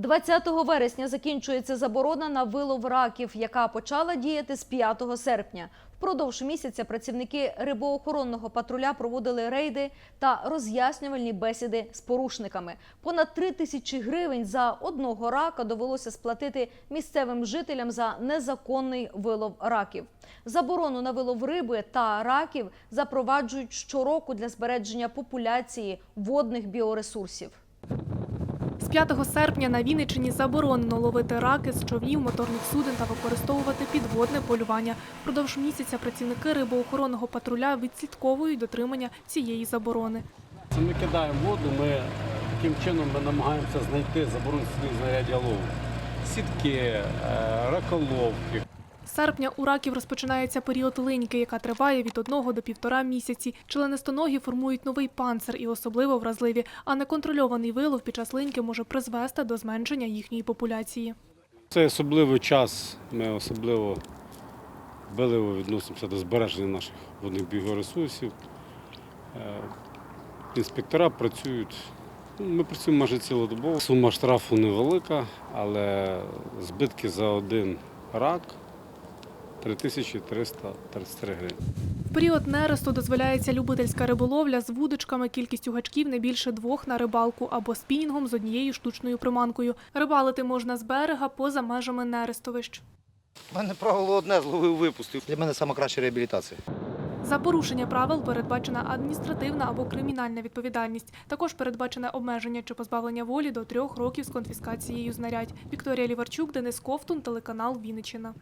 20 вересня закінчується заборона на вилов раків, яка почала діяти з 5 серпня. Впродовж місяця працівники рибоохоронного патруля проводили рейди та роз'яснювальні бесіди з порушниками. Понад 3 тисячі гривень за одного рака довелося сплатити місцевим жителям за незаконний вилов раків. Заборону на вилов риби та раків запроваджують щороку для збереження популяції водних біоресурсів. З 5 серпня на Вінниччині заборонено ловити раки з човнів, моторних суден та використовувати підводне полювання. Впродовж місяця працівники рибоохоронного патруля відслідковують дотримання цієї заборони. Це ми кидаємо воду, ми е, таким чином ми намагаємося знайти заборонені знаряддя лову. Сітки, е, раколовки, серпня у раків розпочинається період линьки, яка триває від одного до півтора місяці. Членистоногі формують новий панцир і особливо вразливі, а неконтрольований вилов під час линьки може призвести до зменшення їхньої популяції. Це особливий час. Ми особливо дбаливо відносимося до збереження наших водних біоресурсів. Е, Інспектора працюють. ну, Ми працюємо майже цілодобово. Сума штрафу невелика, але збитки за один рак 3333 гривні. В період нересту дозволяється любительська риболовля з вудочками, кількістю гачків не більше двох на рибалку або спінінгом з однією штучною приманкою. Рибалити можна з берега поза межами нерестовищ. У мене правило одне зловив випустив. Для мене найкраща реабілітація. За порушення правил передбачена адміністративна або кримінальна відповідальність. Також передбачене обмеження чи позбавлення волі до трьох років з конфіскацією знарядь. Вікторія Ліварчук, Денис Ковтун, телеканал Вінниччина.